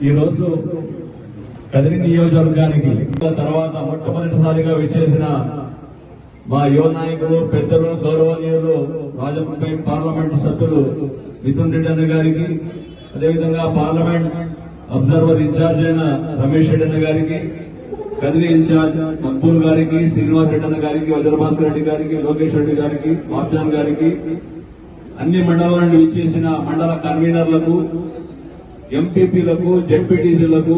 ఈ రోజు కదిరి నియోజకవర్గానికి తర్వాత మొట్టమొదటిసారిగా విచ్చేసిన మా యువ నాయకులు పెద్దలు గౌరవనీయులు రాజముఖై పార్లమెంట్ సభ్యులు మిథున్ రెడ్డి అన్న గారికి అదేవిధంగా పార్లమెంట్ అబ్జర్వర్ ఇన్ఛార్జ్ అయిన రమేష్ రెడ్డి అన్న గారికి కదిరి ఇన్ఛార్జ్ మక్బూల్ గారికి శ్రీనివాస్ రెడ్డి అన్న గారికి వజ్రభాస్కర్ రెడ్డి గారికి లోకేష్ రెడ్డి గారికి బాబ్జాన్ గారికి అన్ని మండలాల నుండి విచ్చేసిన మండల కన్వీనర్లకు ఎంపీపీలకు జెడ్పీటీసీలకు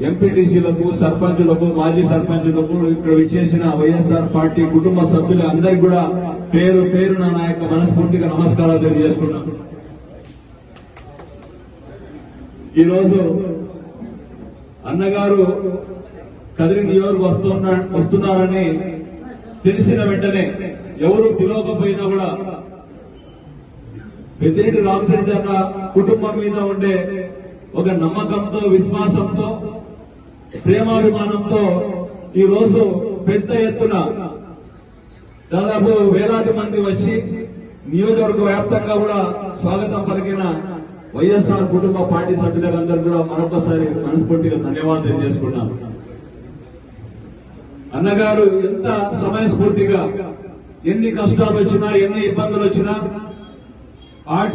ఎంపీటీసీలకు సర్పంచులకు మాజీ సర్పంచులకు ఇక్కడ విచ్చేసిన వైఎస్ఆర్ పార్టీ కుటుంబ సభ్యులు అందరికి కూడా పేరు పేరున నా యొక్క మనస్ఫూర్తిగా నమస్కారాలు తెలియజేసుకున్నాను ఈరోజు అన్నగారు కదిరి నియోజక వస్తున్నా వస్తున్నారని తెలిసిన వెంటనే ఎవరు పిలవకపోయినా కూడా పెద్దిరెడ్డి రామచంద్ర కుటుంబం మీద ఉండే ఒక నమ్మకంతో విశ్వాసంతో ప్రేమాభిమానంతో ఈ రోజు పెద్ద ఎత్తున దాదాపు వేలాది మంది వచ్చి నియోజకవర్గ వ్యాప్తంగా కూడా స్వాగతం పలికిన వైఎస్ఆర్ కుటుంబ పార్టీ సభ్యులందరూ కూడా మరొకసారి మనస్ఫూర్తిగా ధన్యవాదాలు చేసుకున్నాను అన్నగారు ఎంత సమయస్ఫూర్తిగా ఎన్ని కష్టాలు వచ్చినా ఎన్ని ఇబ్బందులు వచ్చినా आठ